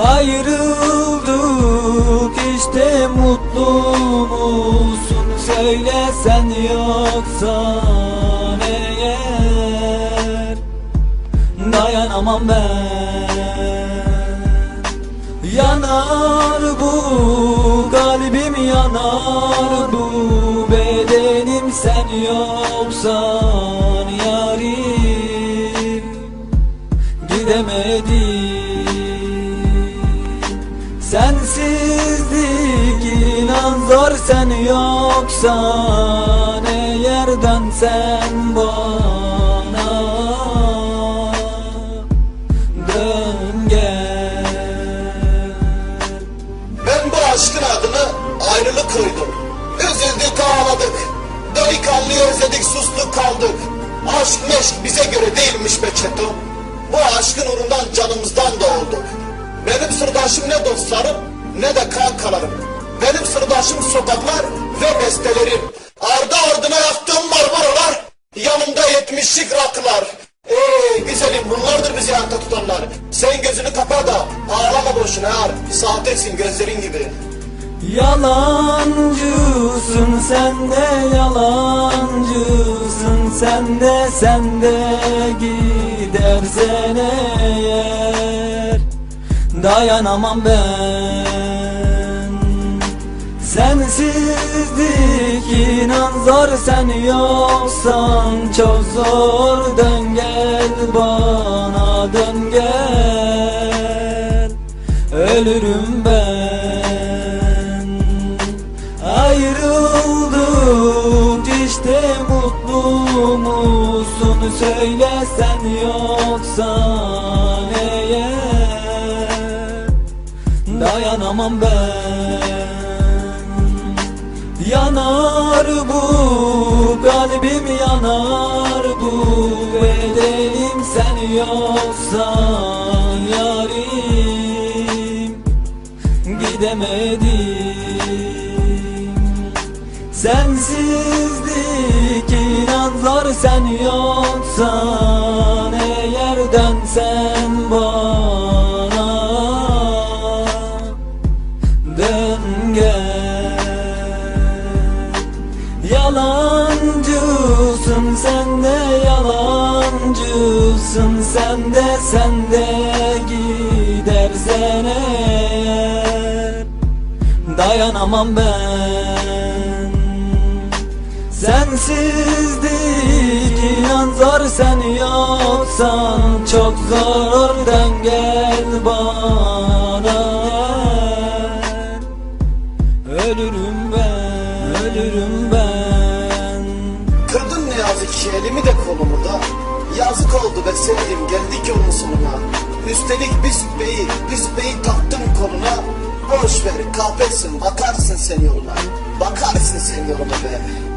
Ayrıldık işte mutlu musun? Söylesen yoksan eğer Dayanamam ben. Yanar bu kalbim yanar bu. Bedenim sen yoksan yarim. Gidemedim Sensizlik inan zor sen yoksan eğer dönsen bana dön gel Ben bu aşkın adını ayrılık koydum. Üzüldük ağladık. Delikanlıyı özledik sustuk kaldık. Aşk meşk bize göre değilmiş be çeto. Bu aşkın uğrundan canımızdan da olduk. Sırdaşım ne dostlarım ne de kankalarım. Benim sırdaşım sokaklar ve bestelerim. Ardı ardına yaktığım marmaralar. Yanımda yetmişlik rakılar. Ey güzelim bunlardır bizi ayakta tutanlar. Sen gözünü kapa da ağlama boşuna yar. Sahtesin gözlerin gibi. Yalancısın sen de yalancısın sen de sen de gidersen eğer Dayanamam ben. Sensizlik inan zor sen yoksan çok zor. Dön gel bana dön gel. Ölürüm ben. Ayrıldık işte mutlu musun? Söylesen yoksan Dayanamam ben. Yanar bu kalbim yanar bu. Bedenim sen yoksan yarim. Gidemedim. Sensizlik inan zor sen yoksan. Eğer dönsen gel Yalancısın sen de yalancısın sen de sen de gidersen eğer. Dayanamam ben. Sensizlik inan zor sen yoksan Çok zor dön gel Ölürüm ben, ölürüm ben. Kırdın ne yazık ki elimi de kolumu da. Yazık oldu be sevdim geldik yolun sonuna. Üstelik biz beyi, biz beyi taktın koluna. Boş ver kahretsin bakarsın sen yoluna. Bakarsın sen yoluna be